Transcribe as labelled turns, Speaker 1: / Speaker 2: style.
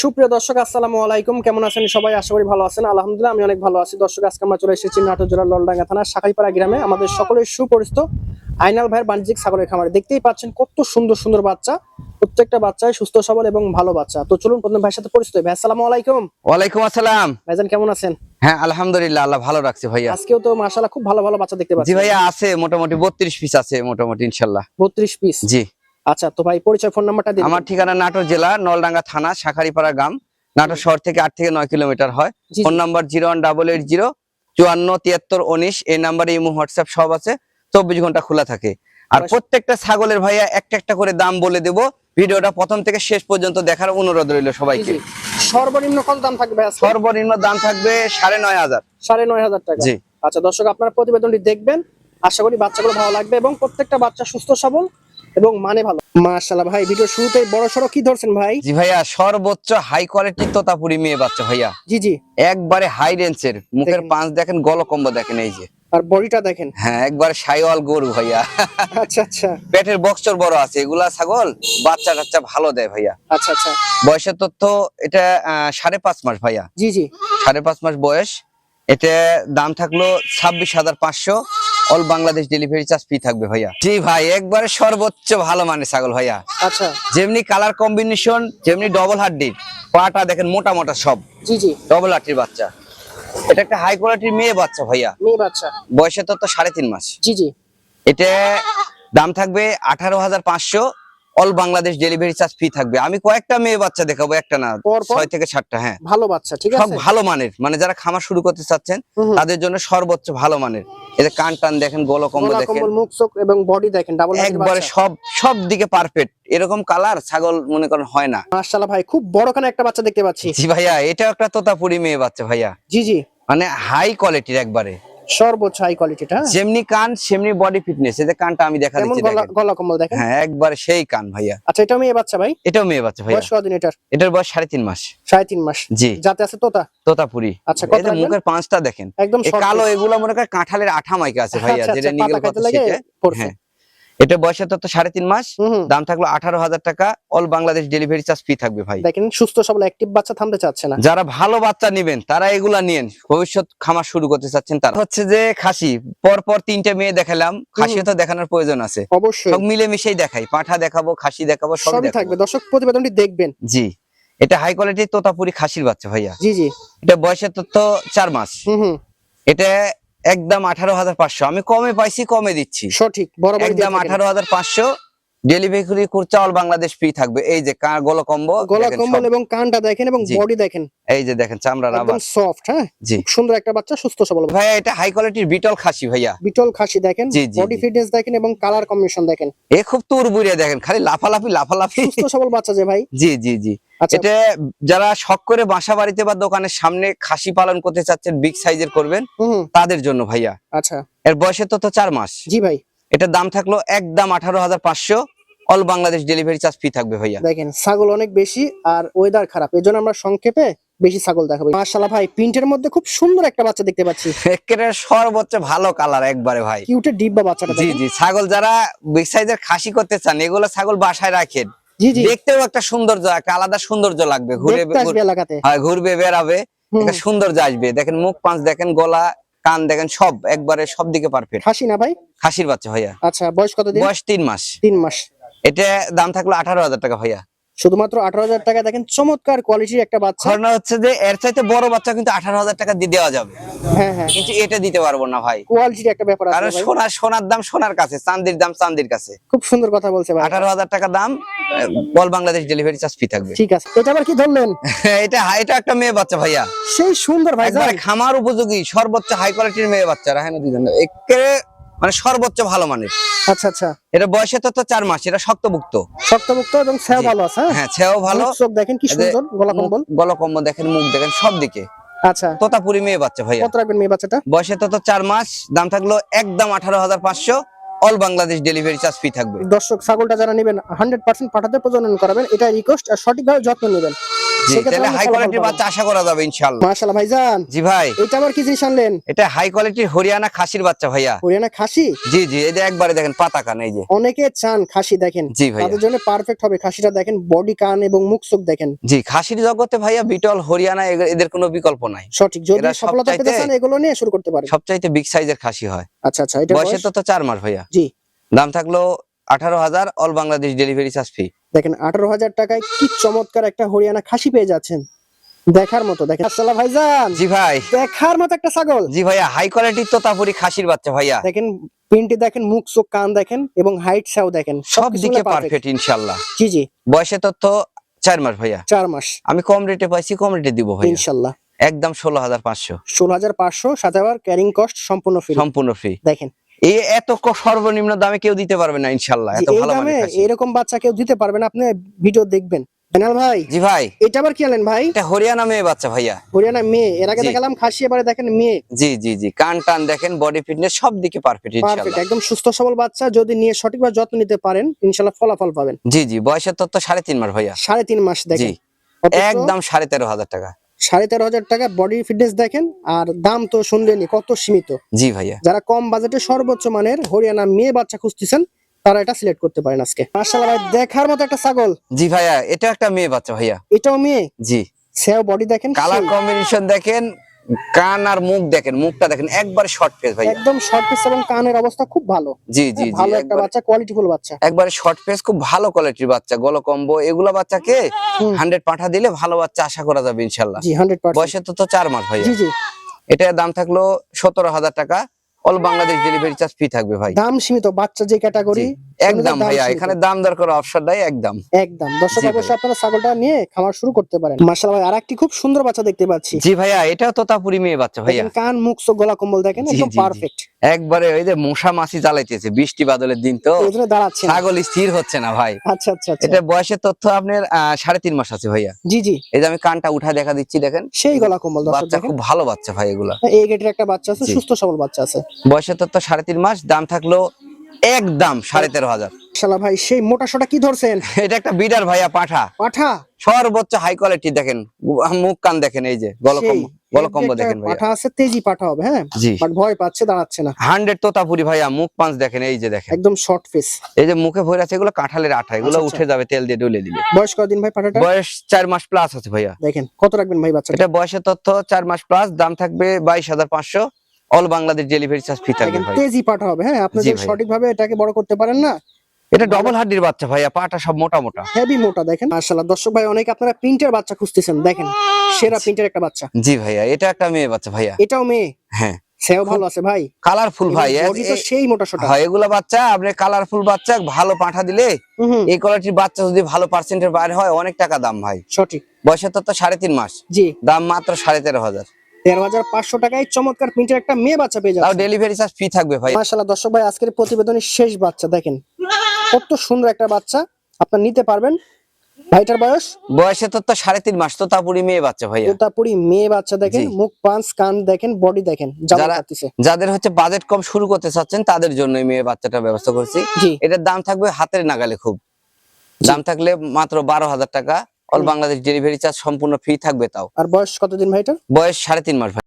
Speaker 1: সুপ্রিয় দর্শক আসসালামু আলাইকুম। কেমন আছেন সবাই? আশা করি ভালো আছেন। আলহামদুলিল্লাহ আমি অনেক ভালো আছি। দর্শক আজকে আমরা চলে এসেছি নাটোর জেলার ললডাঙ্গা থানার শাখাইপাড়া গ্রামে। আমাদের সকলের সুপরিচিত আইনাল ভাইয়ের বাণিজ্যিক ছাগলের খামারে। দেখতেই পাচ্ছেন কত সুন্দর সুন্দর বাচ্চা। প্রত্যেকটা বাচ্চাই সুস্থ সবল এবং ভালো বাচ্চা। তো চলুন প্রথম ভাইয়ের সাথে পরিচিত। ভাই আসসালামু আলাইকুম।
Speaker 2: ওয়ালাইকুম আসসালাম।
Speaker 1: ভাইজান কেমন আছেন?
Speaker 2: হ্যাঁ আলহামদুলিল্লাহ আল্লাহ ভালো রাখছে ভাইয়া।
Speaker 1: আজকেও তো মাশাআল্লাহ খুব ভালো ভালো বাচ্চা দেখতে পাচ্ছি
Speaker 2: জি
Speaker 1: পাচ্ছি।
Speaker 2: ভাইয়া আছে মোটামুটি বত্রিশ পিস আছে মোটামুটি ইনশাল্লাহ
Speaker 1: বত্রিশ পিস।
Speaker 2: জি।
Speaker 1: আচ্ছা তো ভাই পরিচয় ফোন নাম্বারটা দিন
Speaker 2: আমার ঠিকানা নাটোর জেলা নলডাঙ্গা থানা শাখারিপাড়া গ্রাম। নাটোর শহর থেকে আট থেকে নয় কিলোমিটার হয়। Phone. Number zero one double eight zero চুয়ান্ন তিয়াত্তর উনিশ। এই নাম্বারে ইমো হোয়াটসঅ্যাপ সব আছে। চব্বিশ ঘণ্টা খোলা থাকে। আর
Speaker 1: আচ্ছা।
Speaker 2: প্রত্যেকটা ছাগলের ভাইয়া একটা একটা করে দাম বলে দেবো। ভিডিওটা প্রথম থেকে শেষ পর্যন্ত দেখার অনুরোধ রইল সবাইকে।
Speaker 1: সর্বনিম্ন কত দাম থাকবে
Speaker 2: সর্বনিম্ন দাম থাকবে সাড়ে নয় হাজার।
Speaker 1: সাড়ে নয় হাজার টাকা।
Speaker 2: জি।
Speaker 1: আচ্ছা দর্শক আপনার প্রতিবেদনটি দেখবেন। আশা করি বাচ্চাগুলো ভালো লাগবে এবং প্রত্যেকটা বাচ্চা সুস্থ সবল। এবং মানে ভালো। মাশাআল্লাহ ভাই ভিডিও শুরুতেই বড় সড়ো কি ধরছেন ভাই?
Speaker 2: জি ভাইয়া সর্বোচ্চ হাই কোয়ালিটি তোতাপুরি মেয়ে বাচ্চা ভাইয়া।
Speaker 1: জি জি।
Speaker 2: একবারে হাই রেঞ্জের মুখের। পাঁচ দেখেন গলকম্ব দেখেন এই যে।
Speaker 1: আর বডিটা দেখেন।
Speaker 2: হ্যাঁ একবার সাইওয়াল গরু ভাইয়া।
Speaker 1: আচ্ছা আচ্ছা।
Speaker 2: পেটের বক্সর বড় আছে এগুলা ছাগল বাচ্চা টাচ্চা ভালো দেয় ভাইয়া।
Speaker 1: আচ্ছা আচ্ছা।
Speaker 2: বয়সের তথ্য এটা সাড়ে পাঁচ মাস ভাইয়া।
Speaker 1: জি জি।
Speaker 2: সাড়ে পাঁচ মাস বয়স। এটা দাম থাকল ছাব্বিশ হাজার পাঁচশো। All Bangladesh delivery charge free থাকবে ভাইয়া। জি ভাই একবারে সর্বোচ্চ ভালো মানে ছাগল ভাইয়া।
Speaker 1: আচ্ছা।
Speaker 2: যেমনি কালার কম্বিনেশন যেমনি ডবল হাড্ডি পাটা দেখেন মোটা মোটা সব।
Speaker 1: জি জি।
Speaker 2: ডবল হাড্ডির বাচ্চা। এটা একটা হাই কোয়ালিটির মেয়ে বাচ্চা ভাইয়া।
Speaker 1: মেয়ে বাচ্চা।
Speaker 2: বয়সে তো তো সাড়ে তিন মাস।
Speaker 1: জি জি।
Speaker 2: এটা দাম থাকবে আঠারো হাজার পাঁচশো all Bangladesh delivery charge free থাকবে। আমি কয়েকটা মেয়ে বাচ্চা দেখাবো একটা না? ছয় থেকে সাতটা হ্যাঁ।
Speaker 1: ভালো বাচ্চা ঠিক
Speaker 2: সব
Speaker 1: আছে?
Speaker 2: ভালো মানের মানে যারা খামার শুরু করতে চাচ্ছেন। তাদের জন্য সর্বোচ্চ ভালো মানের। এতে কান টান দেখেন গলকম্ব
Speaker 1: গলা
Speaker 2: দেখেন।
Speaker 1: মুখ চোখ এবং বডি দেখেন ডাবল
Speaker 2: একবারে সব সব দিকে পারফেক্ট এরকম কালার ছাগল মনে করেন হয় না।
Speaker 1: মাশাআল্লাহ ভাই খুব বড় খানে একটা বাচ্চা দেখতে পাচ্ছি।
Speaker 2: জি ভাইয়া এটা একটা তোতাপুরি মেয়ে বাচ্চা ভাইয়া।
Speaker 1: জি জি।
Speaker 2: মানে হাই কোয়ালিটির একবারে।
Speaker 1: সর্বোচ্চ হাই কোয়ালিটিটা
Speaker 2: যেমনি কান সেমনি বডি ফিটনেস যে কানটা আমি দেখা দিচ্ছি
Speaker 1: গলা
Speaker 2: দেখেন।
Speaker 1: গলা কম্বল দেখেন?
Speaker 2: হ্যাঁ একবারে সেই কান ভাইয়া।
Speaker 1: আচ্ছা এটা মেয়ে বাচ্চা ভাই?
Speaker 2: এটাও মেয়ে বাচ্চা ভাইয়া।
Speaker 1: বয়স কতদিন এটার?
Speaker 2: এটার বয়স সাড়ে তিন মাস।
Speaker 1: সাড়ে তিন মাস।
Speaker 2: জি।
Speaker 1: যাতে আছে তোতা?
Speaker 2: তোতাপুরি।
Speaker 1: আচ্ছা, কত
Speaker 2: এই? মুখের পাঁচটা দেখেন।
Speaker 1: একদম
Speaker 2: কালো। এগুলো মনে করেন কাঁঠালের আঠা মাইকা আছে ভাইয়া
Speaker 1: আচ্ছা,
Speaker 2: যেটা
Speaker 1: আচ্ছা,
Speaker 2: নিগেল কথা সেটা হ্যাঁ। এটা বয়সের তত্ত্ব সাড়ে তিন মাস। দাম থাকল আঠারো হাজার টাকা। All Bangladesh delivery charge free থাকবে ভাই।
Speaker 1: দেখেন সুস্থ সবল অ্যাক্টিভ বাচ্চা থামতে চাচ্ছে না।
Speaker 2: যারা ভালো বাচ্চা নেবেন তারা এগুলা নিয়েন। ভবিষ্যৎ খামার শুরু করতে চাচ্ছেন তারা। হচ্ছে যে খাসি পর পর তিনটে মেয়ে দেখালাম। খাসি তো দেখানোর প্রয়োজন আছে।
Speaker 1: অবশ্যই।
Speaker 2: সব মিলে মিশেই দেখাই। পাঠা দেখাবো খাসি দেখাবো সব
Speaker 1: থাকবে। দর্শক প্রতিবেদনটি দেখবেন।
Speaker 2: জি। এটা হাই কোয়ালিটির তোতাপুরি খাসির বাচ্চা ভাইয়া।
Speaker 1: জি জি।
Speaker 2: এটা বয়সের তথ্য চার মাস। এটা একদম আঠারো হাজার পাঁচশো। আমি কমে পাইছি কমে দিচ্ছি।
Speaker 1: সঠিক বরাবর
Speaker 2: একদম আঠারো হাজার পাঁচশো ডেলিভারি খুচরা অল বাংলাদেশ ফ্রি থাকবে। এই যে কা- গলা কম্বো
Speaker 1: গলা কম্বল এবং কানটা দেখেন এবং বডি দেখেন।
Speaker 2: এই যে দেখেন চামড়ার
Speaker 1: একদম সফট হ্যাঁ?
Speaker 2: জি।
Speaker 1: সুন্দর একটা বাচ্চা সুস্থ সবল
Speaker 2: ভাইয়া এটা হাই কোয়ালিটির বিটল খাসি ভাইয়া।
Speaker 1: বিটল খাসি দেখেন বডি ফিটনেস দেখেন এবং কালার কম্বিনেশন দেখেন।
Speaker 2: এ খুব তুর বুড়িয়ে দেখেন খালি লাফালাফি লাফালাফি।
Speaker 1: সুস্থ সবল বাচ্চা যে ভাই।
Speaker 2: জি জি জি।
Speaker 1: আচ্ছা।
Speaker 2: এটা যারা শখ করে বাসা বাড়িতে বা দোকানের সামনে খাসি পালন করতে চাচ্ছেন বিগ সাইজের করবেন তাদের জন্য ভাইয়া।
Speaker 1: আচ্ছা।
Speaker 2: এর বয়সে তো তো চার মাস।
Speaker 1: জি ভাই।
Speaker 2: এটার দাম থাকল একদম আঠারো হাজার পাঁচশো। All Bangladesh delivery charge free থাকবে ভাইয়া।
Speaker 1: দেখেন ছাগল অনেক বেশি আর ওয়েদার খারাপ এজন্য আমরা সংক্ষেপে বেশি ছাগল দেখাবো। মাশাআল্লাহ ভাই প্রিন্টের মধ্যে খুব সুন্দর একটা বাচ্চা দেখতে পাচ্ছি।
Speaker 2: একেবারে সর্বোচ্চ ভালো কালার একবারে ভাই।
Speaker 1: কিউটের ডিব্বা বাচ্চাটা
Speaker 2: জি জি ছাগল যারা বিগ সাইজের খাসি করতে চান এগুলো ছাগল বাসায় রাখেন।
Speaker 1: জি জি।
Speaker 2: দেখতেও একটা সৌন্দর্য একটা আলাদা সৌন্দর্য লাগবে। ঘুরে হয় ঘুরবে বেড়াবে একটা সৌন্দর্য আসবে। দেখেন মুখ পাঁচ দেখেন গলা কান দেখেন সব একবারে সব দিকে পারফেক্ট
Speaker 1: খাসি না ভাই?
Speaker 2: খাসির বাচ্চা ভাইয়া।
Speaker 1: আচ্ছা বয়স কত দিন
Speaker 2: বয়স তিন মাস।
Speaker 1: তিন মাস।
Speaker 2: এটা দাম থাকল আঠারো হাজার টাকা ভাইয়া।
Speaker 1: শুধুমাত্র আঠারো হাজার টাকা। দেখেন চমৎকার কোয়ালিটির একটা বাচ্চা।
Speaker 2: ঘটনা হচ্ছে যে এর চাইতে বড় বাচ্চা কিন্তু আঠারো হাজার টাকা দিয়ে দেওয়া যাবে।
Speaker 1: হ্যাঁ হ্যাঁ।
Speaker 2: কিন্তু এটা দিতে পারব না ভাই।
Speaker 1: কোয়ালিটির একটা ব্যাপার আছে
Speaker 2: কারণ
Speaker 1: ভাই।
Speaker 2: সোনার সোনার দাম সোনার কাছে চান্দির দাম চান্দির কাছে।
Speaker 1: খুব সুন্দর কথা বলছে ভাই।
Speaker 2: আঠারো হাজার টাকা দাম বল বাংলাদেশ ডেলিভারি চার্জ ফ্রি থাকবে।
Speaker 1: ঠিক আছে। এটা আবার কি ধরলেন?
Speaker 2: এটা এটা একটা মেয়ে বাচ্চা ভাইয়া।
Speaker 1: সেই সুন্দর ভাই।
Speaker 2: খামার উপযোগী সর্বোচ্চ হাই কোয়ালিটির মেয়ে বাচ্চা রাহেন দুজন একেবারে মানে সর্বোচ্চ ভালো মানের।
Speaker 1: আচ্ছা আচ্ছা।
Speaker 2: এটা বয়সে তো তো চার মাস এটা শক্তভুক্ত।
Speaker 1: শক্তমুক্ত এবং
Speaker 2: জি।
Speaker 1: ভালো আছে হ্যাঁ?
Speaker 2: হ্যাঁ ছেও ভালো।
Speaker 1: চোখ দেখেন কি সুন্দর গলা কম্বল।
Speaker 2: গলকম্ব দেখেন মুখ দেখেন সব দিকে।
Speaker 1: আচ্ছা।
Speaker 2: তোতাপুরি মেয়ে বাচ্চা ভাইয়া।
Speaker 1: কত রাখবেন মেয়ে বাচ্চাটা?
Speaker 2: বয়সে তো তো চার মাস দাম থাকল একদম আঠারো হাজার পাঁচশো। All Bangladesh delivery charge free থাকবে।
Speaker 1: দর্শক ছাগলটা যারা নেবেন হান্ড্রেড পার্সেন্ট পাঠাতে প্রজনন করাবেন এটা রিকোয়েস্ট আর সঠিকভাবে যত্ন নেবেন।
Speaker 2: তাহলে হাই কোয়ালিটির বাচ্চা আশা করা যাবে ইনশাআল্লাহ।
Speaker 1: মাশাআল্লাহ ভাইজান।
Speaker 2: জি ভাই।
Speaker 1: এটা আবার কি জিনিস আনলেন?
Speaker 2: এটা হাই কোয়ালিটির হরিয়ানা খাসির বাচ্চা ভাইয়া।
Speaker 1: হরিয়ানা খাসি?
Speaker 2: জি জি এই যে একবারে দেখেন পাতা কান এই যে।
Speaker 1: অনেকে চান খাসি দেখেন।
Speaker 2: জি ভাইয়া।
Speaker 1: তাদের জন্য পারফেক্ট হবে খাসিটা দেখেন বডি কান এবং মুখ চোখ দেখেন।
Speaker 2: জি খাসির জগতে ভাইয়া বিটল হরিয়ানা এদের কোনো বিকল্প নাই।
Speaker 1: সঠিক যদি সফলতা পেতে চান এগুলো নিয়ে শুরু করতে পারেন।
Speaker 2: সবচাইতে বিগ সাইজের খাসি হয়।
Speaker 1: আচ্ছা আচ্ছা এটা
Speaker 2: বয়সে? তো তো চার মাস ভাইয়া।
Speaker 1: জি।
Speaker 2: দাম থাকল আঠারো হাজার all Bangladesh delivery charge fee
Speaker 1: দেখেন আঠারো হাজার টাকায় কি চমৎকার একটা হরিয়ানা খাসি পেয়ে যাচ্ছেন। দেখার মতো দেখেন। আসসালাম ভাইজান।
Speaker 2: জি ভাই।
Speaker 1: দেখার মতো একটা ছাগল।
Speaker 2: জি ভাইয়া হাই কোয়ালিটির তোতাপুরি খাসির বাচ্চা ভাইয়া।
Speaker 1: দেখেন প্রিন্টে দেখেন মুখ চোখ কান দেখেন এবং হাইট সাও দেখেন
Speaker 2: সব দিকে পারফেক্ট ইনশাল্লাহ
Speaker 1: জি জি।
Speaker 2: বয়সে তথ্য চার মাস ভাইয়া।
Speaker 1: চার মাস।
Speaker 2: আমি কম রেটে পাইছি কম রেটে দিব ভাইয়া।
Speaker 1: ইনশাল্লাহ
Speaker 2: একদম ষোলো হাজার পাঁচশো।
Speaker 1: ষোলো হাজার পাঁচশো সাথে আবার ক্যারিং কস্ট সম্পূর্ণ ফ্রি
Speaker 2: সম্পূর্ণ ফ্রি
Speaker 1: দেখেন
Speaker 2: এই এত সর্বনিম্ন দামে কেউ দিতে পারবে না ইনশাল্লাহ এত ভালো খাসি।
Speaker 1: এরকম বাচ্চা কেউ দিতে পারবেন আপনি ভিডিও দেখবেন। ফাইনাল ভাই
Speaker 2: জি ভাই।
Speaker 1: এটা আবার কি আনলেন ভাই?
Speaker 2: এটা হরিয়ানা মেয়ে বাচ্চা ভাইয়া।
Speaker 1: হরিয়ানা মেয়ে এর আগে। দেখালাম খাসি এবারে দেখেন মেয়ে।
Speaker 2: জি জি জি কান টান দেখেন বডি ফিটনেস সব দিকে পারফেক্ট ইনশাল্লাহ।
Speaker 1: একদম সুস্থ সবল বাচ্চা যদি নিয়ে সঠিকভাবে যত্ন নিতে পারেন ইনশাল্লাহ ফলাফল পাবেন।
Speaker 2: জি জি বয়সের তথ্য সাড়ে তিন মাস ভাইয়া।
Speaker 1: সাড়ে তিন মাস দেখেন।
Speaker 2: একদম সাড়ে তেরো হাজার টাকা।
Speaker 1: সাড়ে তেরো হাজার টাকা বডি ফিটনেস দেখেন আর দাম তো শুনলেনি কত সীমিত।
Speaker 2: জি ভাইয়া।
Speaker 1: যারা কম বাজেটে সর্বোচ্চ মানের হরিয়ানা মেয়ে বাচ্চা খুঁজতেছেন তারা এটা সিলেক্ট করতে পারেন আজকে। মাশাআল্লাহ ভাই দেখার মতো একটা ছাগল।
Speaker 2: জি ভাইয়া এটা একটা মেয়ে বাচ্চা ভাইয়া।
Speaker 1: এটাও মেয়ে?
Speaker 2: জি।
Speaker 1: সেও বডি দেখেন
Speaker 2: কালার কম্বিনেশন দেখেন কান আর মুখ দেখেন মুখটা দেখেন একবার শর্ট পেস ভাই
Speaker 1: একদম শর্ট পেস এবং কানের অবস্থা খুব ভালো।
Speaker 2: জি জি জি
Speaker 1: ভালো একটা বাচ্চা কোয়ালিটিফুল বাচ্চা।
Speaker 2: একবারে শর্ট পেস খুব ভালো কোয়ালিটির বাচ্চা গলো কম্বো এগুলা বাচ্চাকে
Speaker 1: হুম।
Speaker 2: হান্ড্রেড পাঠা দিলে ভালো বাচ্চা আশা করা যাবে ইনশাআল্লাহ
Speaker 1: জি হান্ড্রেড পার্সেন্ট
Speaker 2: বয়সে তো তো 4 মাস ভাই
Speaker 1: জি জি।
Speaker 2: এটার দাম থাকল সতেরো হাজার টাকা। All Bangladesh delivery charge fee থাকবে ভাই।
Speaker 1: দাম সীমিত বাচ্চা যে ক্যাটাগরি
Speaker 2: একদম ভাইয়া এখানে দাম দর করা অপশন নাই একদম।
Speaker 1: একদম। দর্শক অবশ্যই আপনারা ছাগলটা নিয়ে খামার শুরু করতে পারেন। মাশাআল্লাহ ভাই আরেকটি খুব সুন্দর বাচ্চা দেখতে পাচ্ছি।
Speaker 2: জি ভাইয়া এটাও তোতাপুরি মেয়ে বাচ্চা ভাইয়া।
Speaker 1: কান মুখ চোখ গলা কম্বল দেখেন একদম। পারফেক্ট
Speaker 2: একবারে ওই যে মশা মাছি জ্বালাইতেছে বৃষ্টি বাদলের দিন তো।
Speaker 1: দাঁড়াচ্ছে।
Speaker 2: ছাগল স্থির হচ্ছে না ভাই।
Speaker 1: আচ্ছা আচ্ছা আচ্ছা।
Speaker 2: এটা বয়সের তথ্য আপনার সাড়ে তিন মাস আছে ভাইয়া।
Speaker 1: জি জি।
Speaker 2: এই যে আমি কানটা উঠা দেখা দিচ্ছি দেখেন।
Speaker 1: সেই গলা কম্বল
Speaker 2: বাচ্চা খুব ভালো বাচ্চা ভাই এগুলা।
Speaker 1: এই গেটের একটা বাচ্চা আছে সুস্থ সবল বাচ্চা আছে।
Speaker 2: বয়সের তথ্য সাড়ে তিন মাস দাম থাকল একদম সাড়ে তেরো হাজার।
Speaker 1: শালা ভাই সেই মোটা সোটা কি ধরছেন?
Speaker 2: এটা একটা বিডার ভাইয়া পাঠা।
Speaker 1: পাঠা?
Speaker 2: সর্বোচ্চ হাই কোয়ালিটি দেখেন মুখ কান দেখেন এই যে
Speaker 1: সেই
Speaker 2: গলকম্ব দেখেন
Speaker 1: পাঠা আছে তেজি পাঠা হবে হ্যাঁ? বাট ভয় পাচ্ছে দাঁড়াচ্ছে না।
Speaker 2: হান্ড্রেড তোতাপুরি ভাইয়া মুখ পাঁচ দেখেন এই যে দেখেন।
Speaker 1: একদম শর্ট ফেস
Speaker 2: এই যে মুখে ভরে আছে এগুলো কাঁঠালের আঠা এগুলো
Speaker 1: আচ্ছা,
Speaker 2: উঠে যাবে তেল দিয়ে ডলে দিলে।
Speaker 1: বয়স কদিন ভাই পাঠাটা?
Speaker 2: বয়স চার মাস প্লাস আছে ভাইয়া।
Speaker 1: দেখেন কত রাখবেন ভাই বাচ্চাটা?
Speaker 2: এটা বয়সের তথ্য চার মাস প্লাস দাম থাকবে বাইশ হাজার পাঁচশো। All Bangladesh delivery charge fee থাকবে ভাই
Speaker 1: তেজি পাঠা হবে। হ্যাঁ আপনি যদি
Speaker 2: ভাই।
Speaker 1: সঠিকভাবে এটাকে বড় করতে পারেন না
Speaker 2: এটা ডবল হাড্ডির বাচ্চা ভাইয়া পাটা সব মোটা মোটা।
Speaker 1: হেভি মোটা দেখেন। মাশাআল্লাহ দর্শক ভাই অনেক আপনারা প্রিন্টের বাচ্চা খুঁজতেছেন দেখেন। সেরা প্রিন্টের একটা বাচ্চা।
Speaker 2: জি ভাইয়া এটা একটা মেয়ে বাচ্চা ভাইয়া।
Speaker 1: এটাও মেয়ে?
Speaker 2: হ্যাঁ।
Speaker 1: সেও ভালো আছে ভাই।
Speaker 2: কালারফুল ভাই
Speaker 1: তো সেই মোটা সোটা।
Speaker 2: হয় এগুলা বাচ্চা আপনি কালারফুল বাচ্চা ভালো পাঠা দিলে এই কোয়ালিটির বাচ্চা যদি ভালো পার্সেন্টের বাইরে হয় অনেক টাকা দাম ভাই।
Speaker 1: সঠিক।
Speaker 2: বয়সের তো সাড়ে তিন মাস।
Speaker 1: জি।
Speaker 2: দাম মাত্র সাড়ে তেরো হাজার।
Speaker 1: তেরো হাজার পাঁচশো টাকায় চমৎকার প্রিন্টের একটা মেয়ে বাচ্চা পেয়ে যাচ্ছে।
Speaker 2: ডেলিভারি চার্জ ফি থাকবে ভাই।
Speaker 1: মাশাআল্লাহ দর্শক ভাই আজকের প্রতিবেদনের শেষ বাচ্চা দেখেন। কত সুন্দর একটা বাচ্চা আপনার নিতে পারবেন। ভাইটার বয়স?
Speaker 2: বয়সের তথ্য সাড়ে তিন মাস তো মেয়ে বাচ্চা ভাইয়া।
Speaker 1: মেয়ে বাচ্চা দেখেন মুখ পাঁচ কান দেখেন বডি দেখেন যারা
Speaker 2: যাদের হচ্ছে বাজেট কম শুরু করতে চাচ্ছেন তাদের জন্য মেয়ে বাচ্চাটার ব্যবস্থা করছি। এটার দাম থাকবে হাতের নাগালে খুব। দাম থাকলে মাত্র বারো হাজার টাকা। অল বাংলাদেশ ডেলিভারি চার্জ সম্পূর্ণ ফ্রি থাকবে তাও।
Speaker 1: আর বয়স কতদিন ভাইটার
Speaker 2: বয়স সাড়ে তিন মাস ভাই।